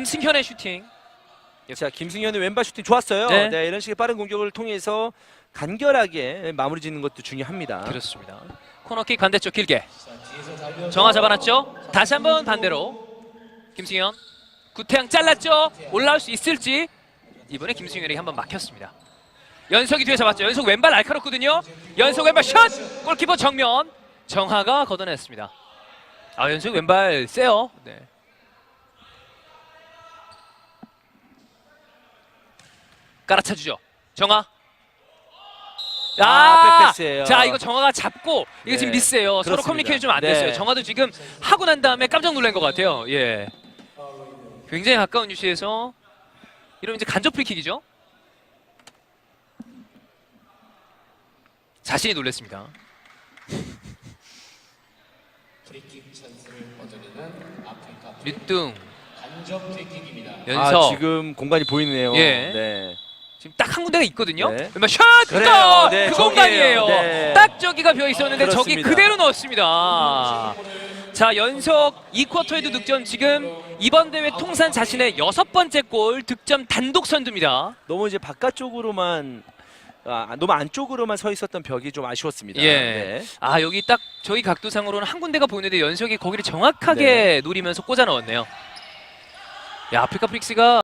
김승현의 슈팅. 자 김승현의 왼발 슈팅 좋았어요. 네. 네. 이런 식의 빠른 공격을 통해서 간결하게 마무리 짓는 것도 중요합니다. 그렇습니다. 코너킥 반대쪽 길게. 정화 잡아놨죠. 다시 한번 반대로. 김승현. 구태양 잘랐죠. 올라올 수 있을지. 이번에 김승현에게 한번 막혔습니다. 연석이 뒤에 잡았죠. 연석 왼발 날카롭거든요. 연석 왼발 샷! 골키퍼 정면. 정하가 걷어냈습니다. 아 연석 왼발 세요. 네. 깔아차주죠. 정하. 아, 백패스예요. 자 이거 정화가 잡고 이거 네, 지금 미스예요. 서로 그렇습니다. 커뮤니케이션 좀 안 네. 됐어요. 정화도 지금 하고 난 다음에 깜짝 놀란 것 같아요. 예. 굉장히 가까운 위치에서 이러면 이제 간접 프리킥이죠. 자신이 놀랐습니다. 프리킥 찬스를 얻어내는 아프리카 류뚱, 간접 프리킥입니다. 연석 아, 지금 공간이 보이네요. 예. 네. 지금 딱 한 군데가 있거든요. 네. 왼발 샷! 그래요. 그 네, 그 저기예요. 공간이에요. 네. 딱 저기가 비어 있었는데 저기 그렇습니다. 그대로 넣었습니다. 자 연속 2쿼터에도 득점 지금 이번 대회 통산 자신의 여섯 번째 골 득점 단독 선두입니다. 너무 이제 바깥쪽으로만 아, 너무 안쪽으로만 서 있었던 벽이 좀 아쉬웠습니다. 예. 네. 아 여기 딱 저희 각도상으로는 한 군데가 보이는데 연석이 거기를 정확하게 네. 노리면서 꽂아 넣었네요. 야 아프리카 프릭스가